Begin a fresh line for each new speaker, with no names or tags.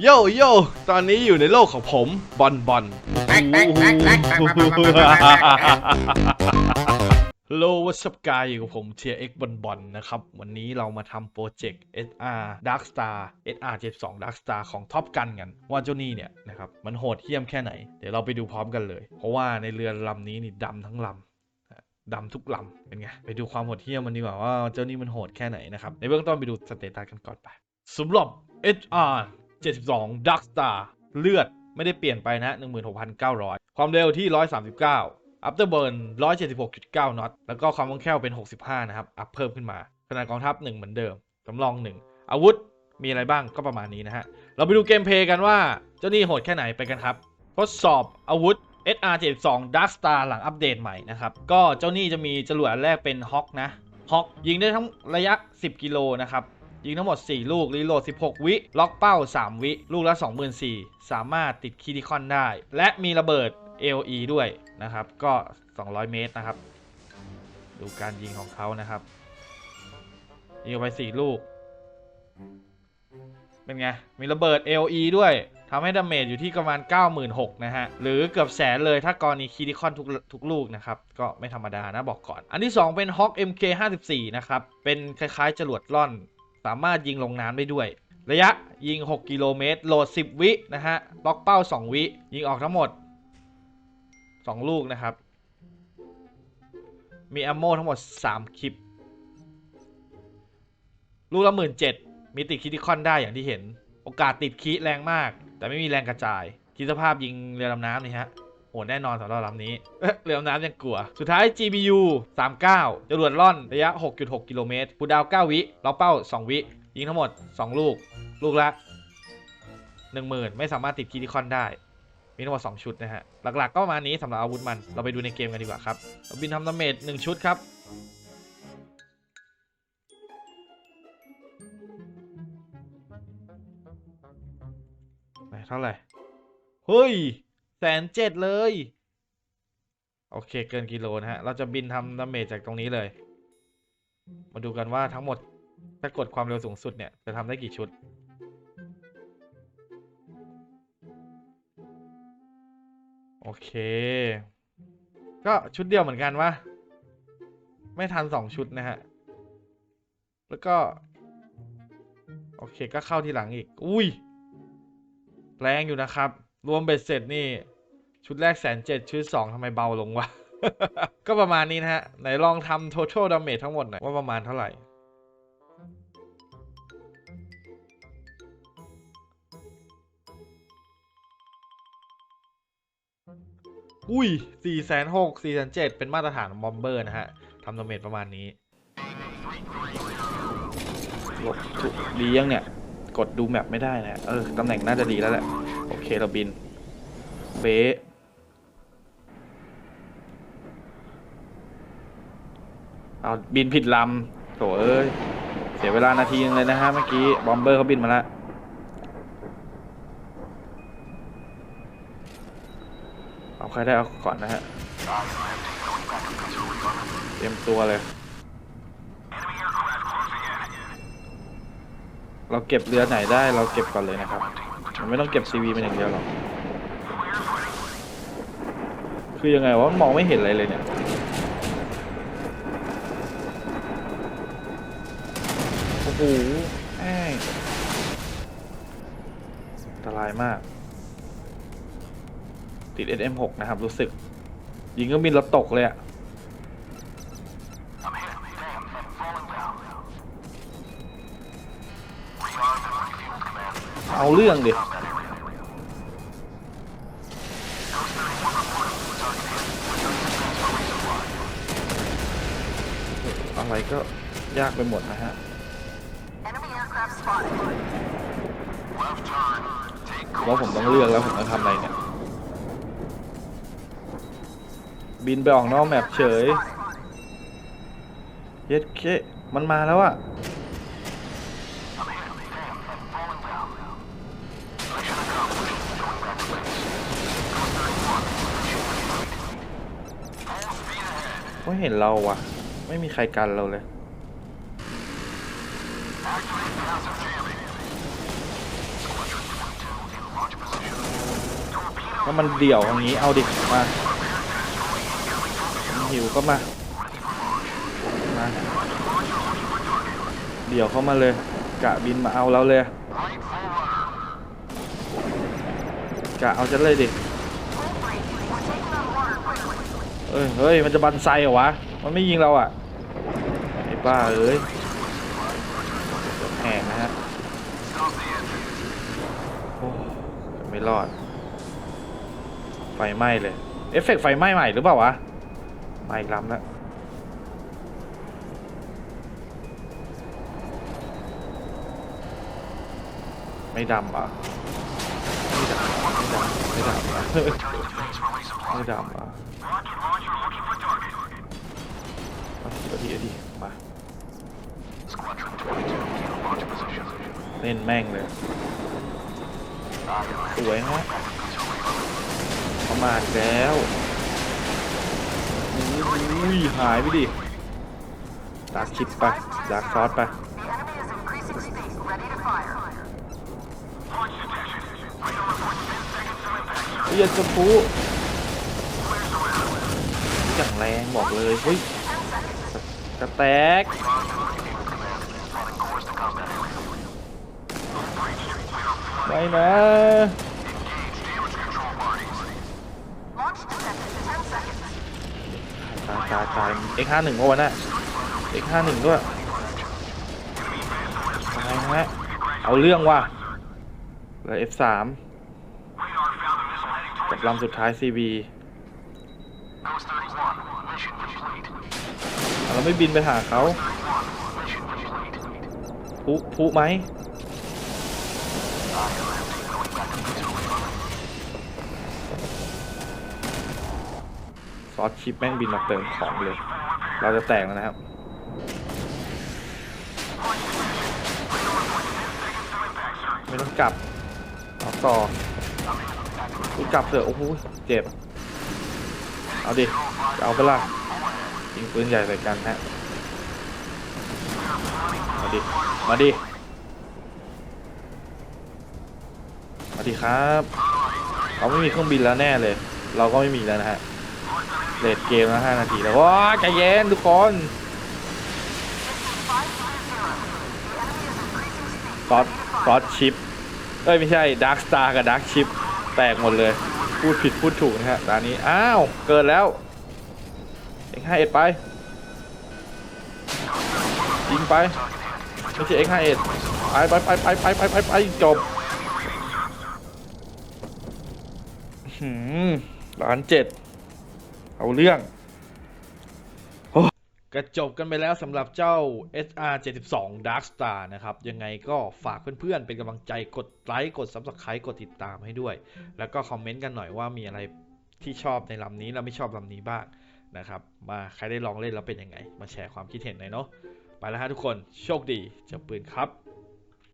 โยโย่ตอนนี้อยู่ในโลกของผมบอลบอลโลวัสกายอยู่กับผมเทียเอ็กบอลบอลนะครับ วันนี้เรามาทำโปรเจกต์ SR Dark Star SR 72 Dark Star ของท็อปกันกัน ว่าเจ้านี่เนี่ยนะครับ มันโหดเหี้ยมแค่ไหน เดี๋ยวเราไปดูพร้อมกันเลย เพราะว่าในเรือลำนี้นี่ดำทั้งลำดำทุกลำเป็นไง ไปดูความโหดเหี้ยมมันดีกว่าว่าเจ้านี่มันโหดแค่ไหนนะครับ ในเบื้องต้นไปดูสเตตัสกันก่อนไปสำหรับ HR 72 Dark Star เลือดไม่ได้เปลี่ยนไปนะ 16,900 ความเร็วที่ 139 Afterburn 176.9น็อต แล้วก็ความคล่องแคล่วเป็น 65 นะครับ อัพเพิ่มขึ้นมา ขนาดกองทัพ 1 เหมือนเดิมสำรอง 1 อาวุธมีอะไรบ้างก็ประมาณนี้นะฮะ เราไปดูเกมเพลย์กันว่า เจ้านี่โหดแค่ไหนไปกันครับ ทดสอบอาวุธ SR72 Dark Star หลังอัปเดตใหม่นะครับ ก็เจ้านี่จะมีจรวดอันแรกเป็นฮอ k นะฮอ k ยิงได้ทั้งระยะ 10 กิโลนะครับ ยิงทั้งหมด 4 ลูก รีโหลด 16 วิ ล็อกเป้า 3 วิ ลูกละ24,000สามารถติดคีดิคอนได้ และมีระเบิด AOE ด้วยนะครับ ก็ 200 เมตรนะครับ ดูการยิงของเขานะครับ ยิงไป 4 ลูก เป็นไง มีระเบิด AOE ด้วยทำให้ดาเมจอยู่ที่ประมาณ 96,000นะฮะ หรือเกือบแสนเลยถ้ากรณีคีดิคอนทุกทุกลูกนะครับ ก็ไม่ธรรมดานะบอกก่อน อันที่ 2 เป็น Hawk MK54 นะครับ เป็นคล้ายๆจรวดล่อน สามารถยิงลงน้ำได้ด้วย ระยะยิง 6 กิโลเมตรโหลด 10 วินะฮะล็อกเป้า 2 วิ ยิงออกทั้งหมด 2 ลูกนะครับ มีแอมโมทั้งหมด 3 คลิป ลูกละหมื่นเจ็ดมีติดคิดิคอนได้อย่างที่เห็น โอกาสติดคิแรงมาก แต่ไม่มีแรงกระจายคิดสภาพยิงเรือดำน้ำนี่ฮะ โหดแน่นอนสำหรับลำนี้ เรือดำน้ำยังกลัว สุดท้าย GBU 39จรวดล่อนระยะ 6.6 กิโลเมตรปูดาว 9 วิล็อกเป้า 2 วิ ยิงทั้งหมด 2 ลูก ลูกละ 10,000 ไม่สามารถติดคิดิคอนได้ มีทั้งหมด 2 ชุดนะฮะ หลักๆ ก็ประมาณนี้สำหรับอาวุธมัน เราไปดูในเกมกันดีกว่าครับ บินทำดาเมจ1ชุดครับเท่าไหร่ เฮ้ย แสนเจ็ดเลย โอเคเกินกิโลนะฮะ เราจะบินทำดาเมจจากตรงนี้เลย มาดูกันว่าทั้งหมดถ้ากดความเร็วสูงสุดเนี่ย จะทำได้กี่ชุด โอเค ก็ชุดเดียวเหมือนกันวะไม่ทันสองชุดนะฮะ แล้วก็ โอเคก็เข้าทีหลังอีก อุ้ย แรงอยู่นะครับ รวมเบ็ดเสร็จนี่ ชุดแรกแสนเจ็ดชุดสองทำไมเบาลงวะ ก็ประมาณนี้นะฮะ ไหนลองทำ total damage ทั้งหมดหน่อยว่าประมาณเท่าไหร่ อุ้ยสี่แสนหกสี่แสนเจ็ดเป็นมาตรฐานบอมเบอร์นะฮะทำดาเมจประมาณนี้ลบถูกดียังเนี่ย กดดูแมปไม่ได้นะ เออ ตำแหน่งน่าจะดีแล้วแหละ โอเค เราบินเบ เอาบินผิดลำโถเอ้ย เสียเวลานาทีนึงเลยนะฮะเมื่อกี้บอมเบอร์เขาบินมาแล้วเอาใครได้เอาก่อนนะฮะ เตรียมตัวเลย เราเก็บเรือไหนได้เราเก็บก่อนเลยนะครับ มันไม่ต้องเก็บซีวีมันอย่างเดียวหรอก คือยังไงวะมันมองไม่เห็นอะไรเลยเนี่ย โอ้โหแม่งอันตรายมาก ติด SM6 นะครับ รู้สึก ยิงเครื่องบินแล้วตกเลยอะเอาเรื่องดิอะไรก็ยากไปหมดนะฮะ
Enemy aircraft spotted.
ว่าผมต้องเลือกแล้วผมต้องทำอะไรเนี่ย บินไปออกนอกแมปเฉย เย็ดเคมันมาแล้วอะไม่เห็นเราวะไม่มีใครกันเราเลย
Enemy
ถ้ามันเดี่ยวอย่างนี้เอาดิมาหิวก็มามาเดี่ยวเข้ามาเลยกะบินมาเอาเราเลยกะเอาจะเลยดิเอ้ยเฮ้ยมันจะบันไซเหรอวะมันไม่ยิงเราอะไอ้บ้าเอ้ย แหงนะฮะโอ้ไม่รอด ไฟไหม้เลย เอฟเฟกต์ไฟไหม้ใหม่หรือเปล่าวะมาอีกลำแล้วไม่ดำอะไม่ดำไม่ดำไม่ดำอะไม่ดำอะเอาเดี๋ยวดีเดี๋ยวดีมา เล่นแม่งเลย สวยฮะประมาทแล้วอุ้ยหายไปดิดาร์กชิปไปดาร์กซอสไป
The enemy is increasing speed. Ready to fire.
เฮ้ยยันสปูอย่างแรงบอกเลยเฮ้ยกระแตก ไม่นะ
Launch detected in 10 seconds.
ตายตายตาย X51 เมื่อวันน่ะ X51 ด้วยตายฮะเอาเรื่องว่ะเหลือ F3 กับลำสุดท้าย CB เราไม่บินไปหาเขาพุพุไหม ซอสชิปแม่งบินมาเติมของเลย เราจะแตกแล้วนะครับ ไม่ต้องกลับเอาต่อกูกลับเถอะโอ้โหเจ็บ เอาดิจะเอาไปละยิงปืนใหญ่ใส่กันฮะ มาดิ มาดิ วัสดีครับเขาไม่มีเครื่องบินแล้วแน่เลย เราก็ไม่มีแล้วนะฮะเลดเกมแล้วห้านาทีแล้วว้าใจเย็นทุกคนก๊อตก๊อดชิปเอ้ยไม่ใช่ดาร์คสตาร์กับดาร์คชิปแตกหมดเลย พูดผิดพูดถูกนะฮะตอนนี้ อ้าว เกิดแล้วเอ็กห้าเอ็ดไปยิงไปไม่ใช่เอ็กห้าเอ็ดไปไปไปไปไปไปไปจบ ล้านเจ็ด เอาเรื่องก็จบกันไปแล้วสำหรับเจ้า SR 72 Dark Star นะครับ ยังไงก็ฝากเพื่อนๆ เป็นกำลังใจกดไลค์กด Subscribe กดติดตามให้ด้วย แล้วก็คอมเมนต์กันหน่อยว่ามีอะไรที่ชอบในลำนี้แล้วไม่ชอบลำนี้บ้างนะครับ มาใครได้ลองเล่นแล้วเป็นยังไง มาแชร์ความคิดเห็นหน่อยเนาะไปแล้วฮะทุกคนโชคดีเจ้าปืนครับ